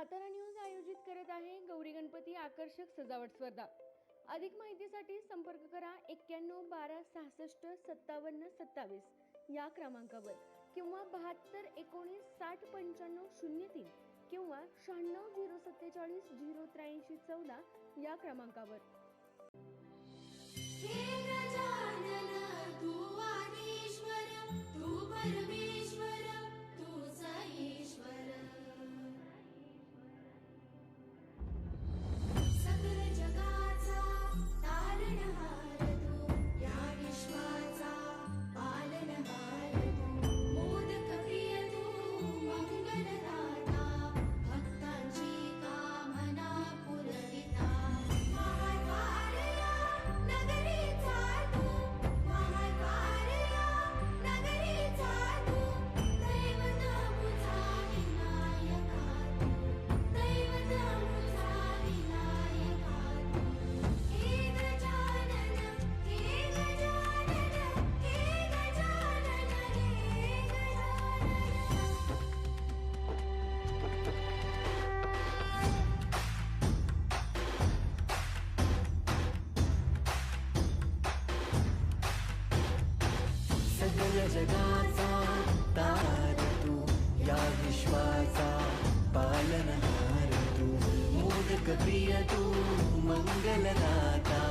Satara news आयोजित करत आहे गौरी गणपती आकर्षक सजावट स्पर्धा. अधिक माहितीसाठी संपर्क करा एक्क्याण्णव बारा सहासष्ट सत्तावन्न सत्तावीस या क्रमांकावर किंवा बहात्तर एकोणीस साठ पंच्याण्णव शून्य तीन किंवा शहाण्णव झिरो सत्तेचाळीस झिरो त्र्याऐंशी चौदा या क्रमांकावर. या जगाचा तार तू या विश्वाचा पालनहार तू मोदक प्रिय तू मंगलदाता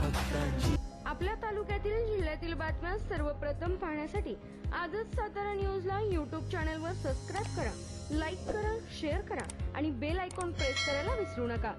भक्ताची आपल्या तालुक्यातील जिल्ह्यातील बातम्या सर्वप्रथम पाहण्यासाठी आजच सातारा न्यूजला यूट्यूब चॅनलवर सबस्क्राईब करा लाईक करा शेअर करा आणि बेल आयकॉन प्रेस करायला विसरू नका.